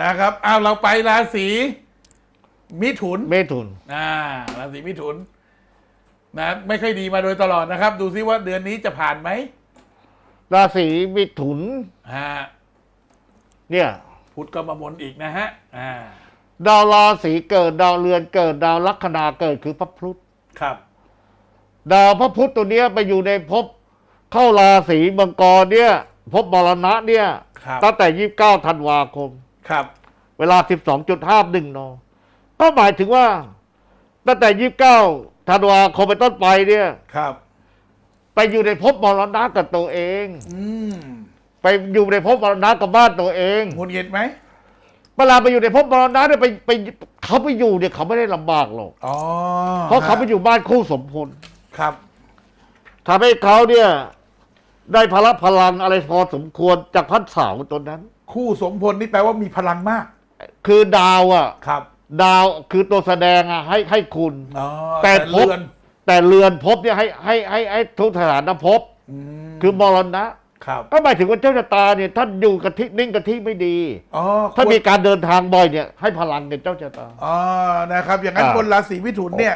นะครับเอาเราไปราศีมิถุนเมถุน อ่าราศีมิถุนนะไม่ค่อยดีมาโดยตลอดนะครับ ดูซิว่าเดือนนี้จะผ่านไหมราศีมิถุน ฮะเนี่ย พุธก็มาบนอีกนะฮะอ่าดาวราศีเกิดดาวเรือนเกิดดาวลัคนาเกิดคือพระพุธครับ ดาวพระพุธตัวเนี้ยไปอยู่ในภพเข้าราศีมังกรเนี่ยภพมรณะเนี่ยครับ ตั้งแต่ยี่สิบเก้าธันวาคม ครับ เวลาสิบสองจุดห้าหนึ่งนก็หมายถึงว่า ตั้งแต่ยี่สิบเก้าธันวาคมเป็นต้นไปเนี่ย ครับ ไปอยู่ในภพมรณะกับตัวเอง อืมไปอยู่ในภพมรณะกับบ้านตัวเอง หงุดหงิดไหมเวลาไปอยู่ในภพมรณะเนี่ยไปไปเขาไปอยู่เนี่ยเขาไม่ได้ลำบากหรอก อ๋อเพราะเขาไปอยู่บ้านคู่สมพลครับ ทำให้เขาเนี่ย ได้พละพลังอะไรพอสมควรจากพันเสาวตัวนั้น คู่สมพลนี่แปลว่ามีพลังมาก คือดาวอะ ครับ ดาวคือตัวแสดงอะให้ให้คุณ อ๋อแต่แต่พบเรือนแต่เรือนภพเนี่ยให้ให้ให้ให้ทุกสถานภพอืมคือมรณะ ครับก็หมายถึงว่าเจ้าชะตาเนี่ยท่านอยู่กับที่นิ่งกับที่ไม่ดี อ๋อถ้าควรมีการเดินทางบ่อยเนี่ยให้พลังในเจ้าชะตา อ๋อนะครับ อย่างนั้นอ่าคนราศีมิถุนเนี่ย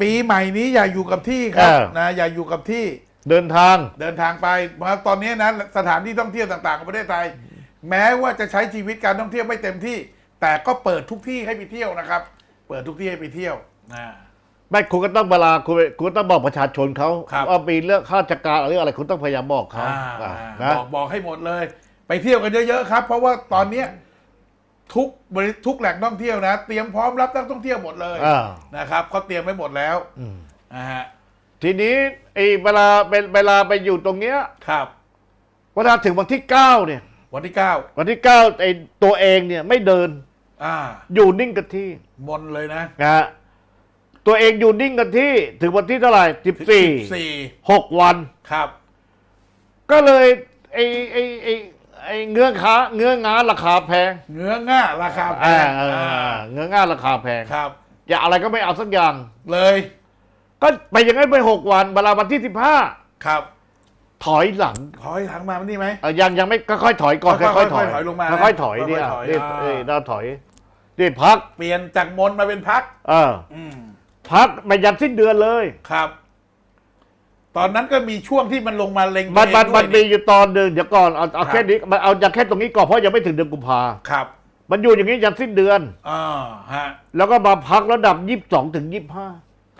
ปีใหม่นี้อย่าอยู่กับที่ครับอ่าน นะอย่าอยู่กับที่เดินทาง เดินทางไปเพราะตอนนี้นะสถานที่ท่องเที่ยวต่างๆของประเทศไทย แม้ว่าจะใช้ชีวิตการท่องเที่ยวไม่เต็มที่ แต่ก็เปิดทุกที่ให้ไปเที่ยวนะครับ เปิดทุกที่ให้ไปเที่ยวนะไม่คุณก็ต้องเวลาคุณคุณต้องบอกประชาชนเขาครับ ว่ามีเรื่องข้าราชการหรืออะไรคุณต้องพยายามบอกเขาอ่าอ่านะบอกบอกให้หมดเลย ไปเที่ยวกันเยอะๆครับ เพราะว่าตอนเนี้ยทุกบริทุกแหล่งท่องเที่ยวนะ เตรียมพร้อมรับนักท่องเที่ยวหมดเลยอ่านะครับเขาเตรียมไว้หมดแล้วอืมนะฮะทีนี้ไอ้เวลาเป็นเวลาไปอยู่ตรงเนี้ย ครับ เวลาถึงวันที่เก้าเนี่ย วันที่เก้าวันที่เก้าไอ้ตัวเองเนี่ยไม่เดิน อ่า อยู่นิ่งกับที่มนเลยนะนะฮะตัวเองอยู่นิ่งกับที่ ถึงวันที่เท่าไหร่สิบสี่สี่หกวัน ครับ ก็เลยไอ้ไอ้ไอ้ไอ้เงื้อขาเงื้องาราคาแพงเนื้อง่าราคาแพอ่างเอออ่าเงื้องาราคาแพงครับ อย่าอะไรก็ไม่เอาสักอย่าง เลยก็ไปอย่างนั้นไปหกวันเวลาวันที่สิบห้าครับ ถอยหลังถอยทางมามันนี่ไหม เอ่อยังยังไม่ค่อยๆถอยก่อนค่ค่ออยยๆๆถอยถอยลงมาค่อยๆถอยเนี่ยค่อยๆถอยนี่อ่า เอ้ยเราถอยนี่พัก เปลี่ยนจากมนมาเป็นพักเออ อืมพักไปยันสิ้นเดือนเลย ครับ ตอนนั้นก็มีช่วงที่มันลงมาเล็งมันตัวมันเองมันด้มีวยอยู่ตอนหนึ่งเดี๋ยวก่อนเอาเอาครับ แค่นี้มันเอาจากแค่ตรงนี้ก่อนเพราะยังไม่ถึงเดือนกุมภาครับมันอยู่อย่างนี้ยันสิ้นเดือน อ่าฮะ แล้วก็มาพักระดับยี่สิบสองถึงยี่สิบห้า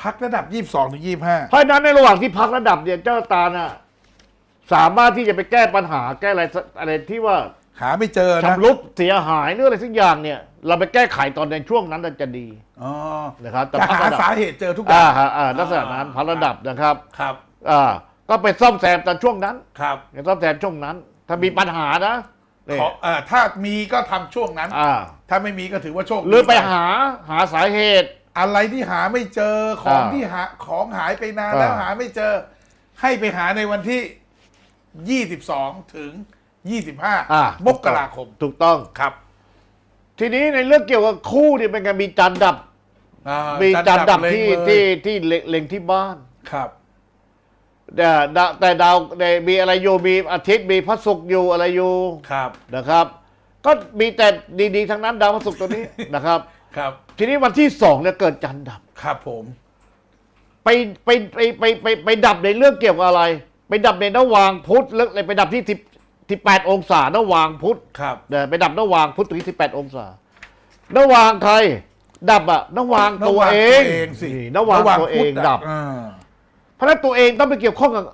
พักระดับยี่สิบสองถึงยี่สิบห้าเพราะฉะนั้นในระหว่างที่พักระดับเนี่ยเจ้าตาน่ะ สามารถที่จะไปแก้ปัญหาแก้อะไรสักอะไรที่ว่าหาไม่เจอนะชำรุดเสียหายหรืออะไรสักอย่างเนี่ย เราไปแก้ไขตอนในช่วงนั้นน่ะจะดีอ๋อนะครับแต่จะพักหาระดับสาเหตุเจอทุกอย่าอ่างฮะอ่าลักษณะนั้นพักระดับนะครับ ครับอ่าก็ไปซ่อมแซมตอนช่วงนั้นครับซ่อมแซมช่วงนั้น ถ้ามีปัญหานะเนี่ยขออ่าถ้ามีก็ทำช่วงนั้นอ่าถ้าไม่มีก็ถือว่าโชคดีหรือไปหาหาสาเหตุ อะไรที่หาไม่เจอของอ่าที่หาของหายไปนานแล้วอ่าหาไม่เจอ ให้ไปหาในวันที่ ยี่สิบสองถึงยี่สิบห้าอ่ามกราคม ถูกต้องครับ ทีนี้ในเรื่องเกี่ยวกับคู่เนี่ยเป็นไงมีจันทร์ดับอ่ามีจันทร์ดับเล็งที่เลยที่ที่เล็งเล็งที่บ้านครับแต่ดาวแต่ดาวในมีอะไรอยู่มีอาทิตย์มีพระศุกร์อยู่อะไรอยู่ครับนะครับ ก็มีแต่ดีๆทั้งนั้นดาวพระศุกร์ตัวนี้นะครับ ครับ ทีนี้วันที่สองเนี่ยเกิดจันทร์ดับครับผม ไปไปไปไปไปไปดับในเรื่องเกี่ยวกับอะไร ไปดับในนวางพุธแล้วไปดับที่สิบที่แปดองศานวางพุธครับ เดี๋ยวไปดับนวางพุธตรงที่สิบแปดองศานวางใคร ดับอะนวางตัวเองระวังตัวเองสินวางตัวเองระวัดับพุธอ่าเพราะฉะนั้นตัวเองต้องไปเกี่ยวข้องกับ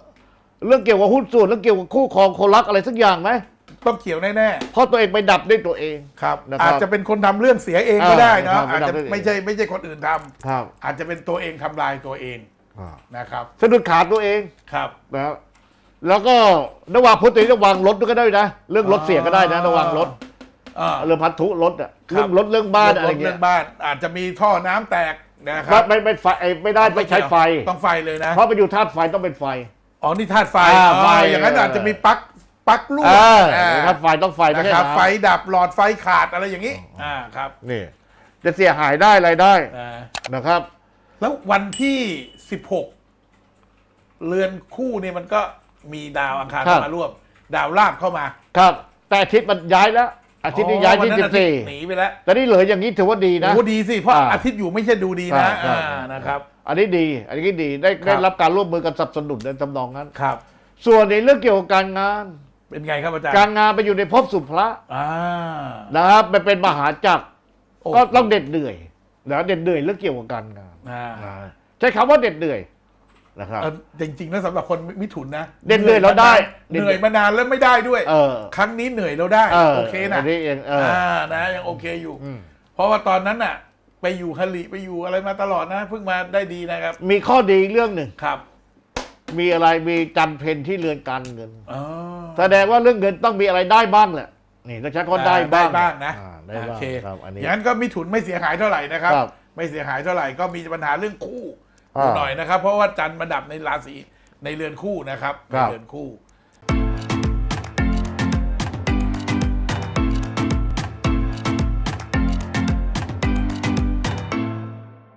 เรื่องเกี่ยวกับหุ้นส่วนเรื่องเกี่ยวกับคู่ครองคนรักอะไรสักอย่างไหมต้องเกี่ยวแน่เพราะตัวเองไปดับด้วยตัวเอง ๆครับ นะครับอาจจะเป็นคนทำเรื่องเสียเองก็ได้เนาะอ่าอาจจะทำเรื่องเองไม่ใช่ไม่ใช่คนอื่นทำครับ อาจจะเป็นตัวเองทำลายตัวเอง นะครับสะดุดขาตัวเองครับ นะครับแล้วก็นวางพุธตัวเองระวังรถด้วยก็ได้นะ เรื่องรถเสียก็ได้นะระวังรถอ่า เรื่องพันธุรถอะครับ เรื่องรถเรื่องบ้านอะไรเรื่เงี้อยงบ้านอาจจะมีท่อน้ำแตกนะคไม่รับไม่ไม่ไฟเอ้ยไม่ได้ไม่ใช้ไฟ ต้องไฟเลยนะเพราะไปอยู่ธาตุไฟต้องเป็นไฟ อ๋อนี่ธาตุไฟอ่าอ๋อไฟอย่างนั้นอาจจะมีปลั๊กปลั๊กรั่วอ่าอ่าธาตุไฟต้องไฟไม่นะใช่ครับน้ำไฟดับหลอดไฟขาดอะไรอย่างนี้ อ่าครับนี่จะเสียหายได้อะไรได้อ่านะครับ แล้ววันที่สิบหกเรือนคู่เนี่ยมันก็มีดาวอังคารครับเข้ามาร่วม ดาวลาบเข้ามาครับ แต่อาทิตย์มันย้ายแล้ว อาทิตย์นี้ย้ายที่อ๋อวันสินั้นบสี่อาทิตย์หนีไปแล้วแต่นี่เหลืออย่างนี้ถือว่าดีนะ โอ้ดีสิเพราะอ่าอาทิตย์อยู่ไม่ใช่ดูดีนะใช่ใช่ อ่านะครับ อันนี้ดี อันนี้ดีได้ครับ ได้รับการร่วมมือกันสนับสนุนในตำนองนั้น ครับ ส่วนในเรื่องเกี่ยวกับการงาน เป็นไงครับอาจารย์การงานไปอยู่ในภพสุพระอ่านะครับไปเป็นมหาจักรโอ้ก็ต้องเด็ดเหนื่อย นะเด็ดเหนื่อยเรื่องเกี่ยวกับการงานอ่านะใช้คำว่าเด็ดเหนื่อยนะครับ เออจริงๆนะสำหรับคนมิถุนนะเด่นเลยแล้วได้เหนื่อยมานานแล้วไม่ได้ด้วย เออครั้งนี้เหนื่อยแล้วได้เออโอเคนะอันนี้เองเอออ อ่านะยังโอเคอยู่ อืม เพราะว่าตอนนั้นน่ะ ไปอยู่ฮลิไปอยู่อะไรมาตลอดนะ เพิ่งมาได้ดีนะครับ มีข้อดีเรื่องหนึ่ง ครับมีอะไรมีจันทร์เพนที่เรือนการเงิน อ๋อ แสดงว่าเรื่องเงินต้องมีอะไรได้บ้างแหละ นี่ต้องใช้คำว่าได้บ้างได้บ้างนะ อ่า ได้โอบ้างเคครับอันนี้อย่างนั้นก็มิถุนไม่เสียหายเท่าไหร่นะครับครับไม่เสียหายเท่าไหร่ก็มีปัญหาเรื่องคู่อ่าหน่อยนะครับ เพราะว่าจันทร์มาดับในราศีในเรือนคู่นะครับในครับเรือนคู่